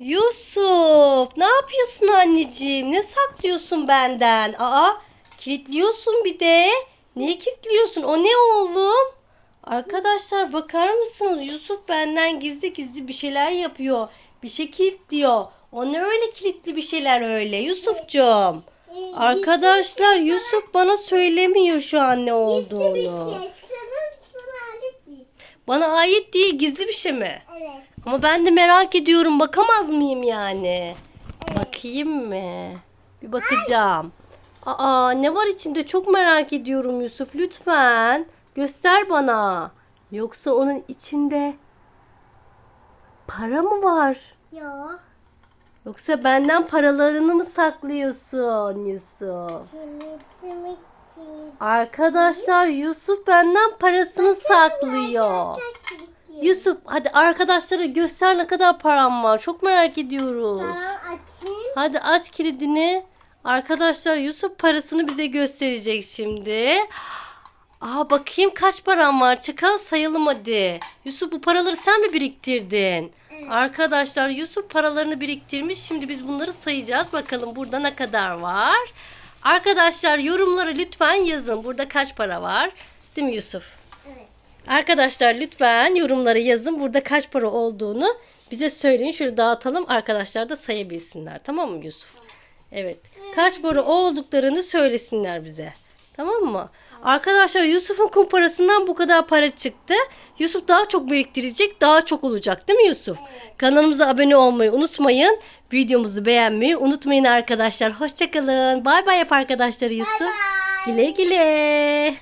Yusuf, ne yapıyorsun anneciğim? Ne saklıyorsun benden? Aa, kilitliyorsun bir de. Niye kilitliyorsun? O ne oğlum? Arkadaşlar bakar mısınız? Yusuf benden gizli gizli bir şeyler yapıyor. Bir şey kilitliyor. O ne öyle kilitli bir şeyler öyle Yusufcuğum? Arkadaşlar Yusuf bana söylemiyor şu an ne Gizli bir şey. olduğunu. Sana sana ait değil. Bana ait değil gizli bir şey mi? Evet. Ama ben de merak ediyorum. Bakamaz mıyım yani? Bakayım mı? Bir bakacağım. Aa ne var içinde? Çok merak ediyorum Yusuf. Lütfen göster bana. Yoksa onun içinde para mı var? Yok. Yoksa benden paralarını mı saklıyorsun Yusuf? Kilitimi. Arkadaşlar Yusuf benden parasını saklıyor. Yusuf hadi arkadaşlara göster ne kadar param var. Çok merak ediyoruz. Tamam açayım. Hadi aç kilidini. Arkadaşlar Yusuf parasını bize gösterecek şimdi. Aa bakayım kaç param var. Çıkar sayalım hadi. Yusuf bu paraları sen mi biriktirdin? Arkadaşlar Yusuf paralarını biriktirmiş. Şimdi biz bunları sayacağız. Bakalım burada ne kadar var. Arkadaşlar yorumlara lütfen yazın. Burada kaç para var? Değil mi Yusuf? Evet. Arkadaşlar lütfen yorumlara yazın. Burada kaç para olduğunu bize söyleyin. Şöyle dağıtalım. Arkadaşlar da sayabilsinler. Tamam mı Yusuf? Evet. Kaç para olduklarını söylesinler bize. Tamam mı? Arkadaşlar Yusuf'un kumparasından bu kadar para çıktı. Yusuf daha çok biriktirecek. Daha çok olacak değil mi Yusuf? Kanalımıza abone olmayı unutmayın. Videomuzu beğenmeyi unutmayın arkadaşlar. Hoşçakalın. Bay bay yap arkadaşlar Yusuf. Bye. Güle güle.